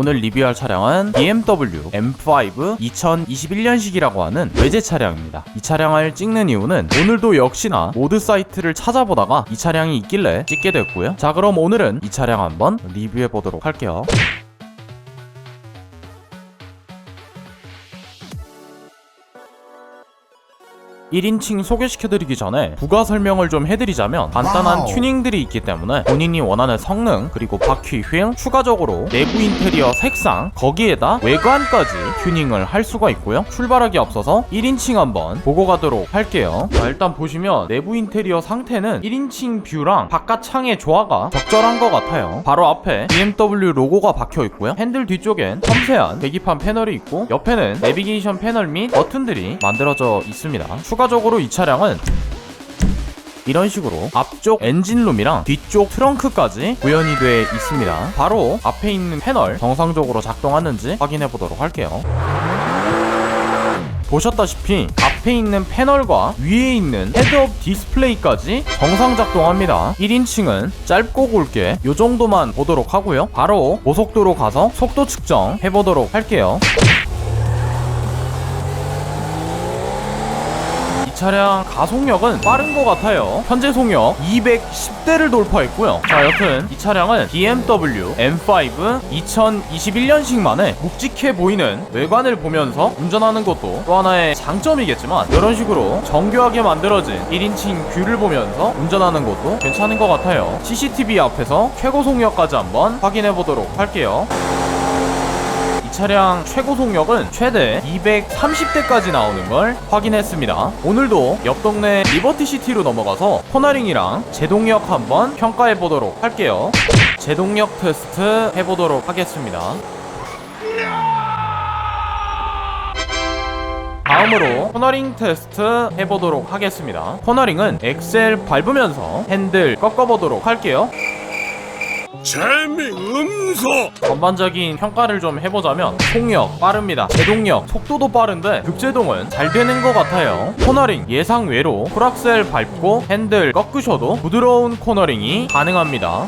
오늘 리뷰할 차량은 BMW M5 2021년식이라고 하는 외제 차량입니다. 이 차량을 찍는 이유는 오늘도 역시나 모드 사이트를 찾아보다가 이 차량이 있길래 찍게 됐고요. 자 그럼 오늘은 이 차량 한번 리뷰해 보도록 할게요. 1인칭 소개시켜드리기 전에 부가 설명을 좀 해드리자면 간단한. 튜닝들이 있기 때문에 본인이 원하는 성능 그리고 바퀴 휠 추가적으로 내부 인테리어 색상 거기에다 외관까지 튜닝을 할 수가 있고요. 출발하기 앞서서 1인칭 한번 보고 가도록 할게요. 자 일단 보시면 내부 인테리어 상태는 1인칭 뷰랑 바깥 창의 조화가 적절한 것 같아요. 바로 앞에 BMW 로고가 박혀 있고요. 핸들 뒤쪽엔 섬세한 계기판 패널이 있고 옆에는 내비게이션 패널 및 버튼들이 만들어져 있습니다. 추가 적으로 이 차량은 이런 식으로 앞쪽 엔진룸이랑 뒤쪽 트렁크까지 구현이 돼 있습니다. 바로 앞에 있는 패널 정상적으로 작동하는지 확인해 보도록 할게요. 보셨다시피 앞에 있는 패널과 위에 있는 헤드업 디스플레이까지 정상 작동합니다. 1인칭은 짧고 굵게 이 정도만 보도록 하고요. 바로 고속도로 가서 속도 측정 해보도록 할게요. 차량 가속력은 빠른 것 같아요. 현재 속력 210대를 돌파했고요. 자, 여튼 이 차량은 BMW M5 2021년식만의 묵직해 보이는 외관을 보면서 운전하는 것도 또 하나의 장점이겠지만 이런 식으로 정교하게 만들어진 1인칭 뷰를 보면서 운전하는 것도 괜찮은 것 같아요. CCTV 앞에서 최고 속력까지 한번 확인해 보도록 할게요. 이 차량 최고 속력은 최대 230대까지 나오는 걸 확인했습니다. 오늘도 옆 동네 리버티 시티로 넘어가서 코너링이랑 제동력 한번 평가해 보도록 할게요. 제동력 테스트 해보도록 하겠습니다. 다음으로 코너링 테스트 해보도록 하겠습니다. 코너링은 엑셀 밟으면서 핸들 꺾어보도록 할게요. 재미음소. 전반적인 평가를 좀 해보자면 속력 빠릅니다. 제동력 속도도 빠른데 급제동은 잘 되는 것 같아요. 코너링 예상 외로 풀악셀 밟고 핸들 꺾으셔도 부드러운 코너링이 가능합니다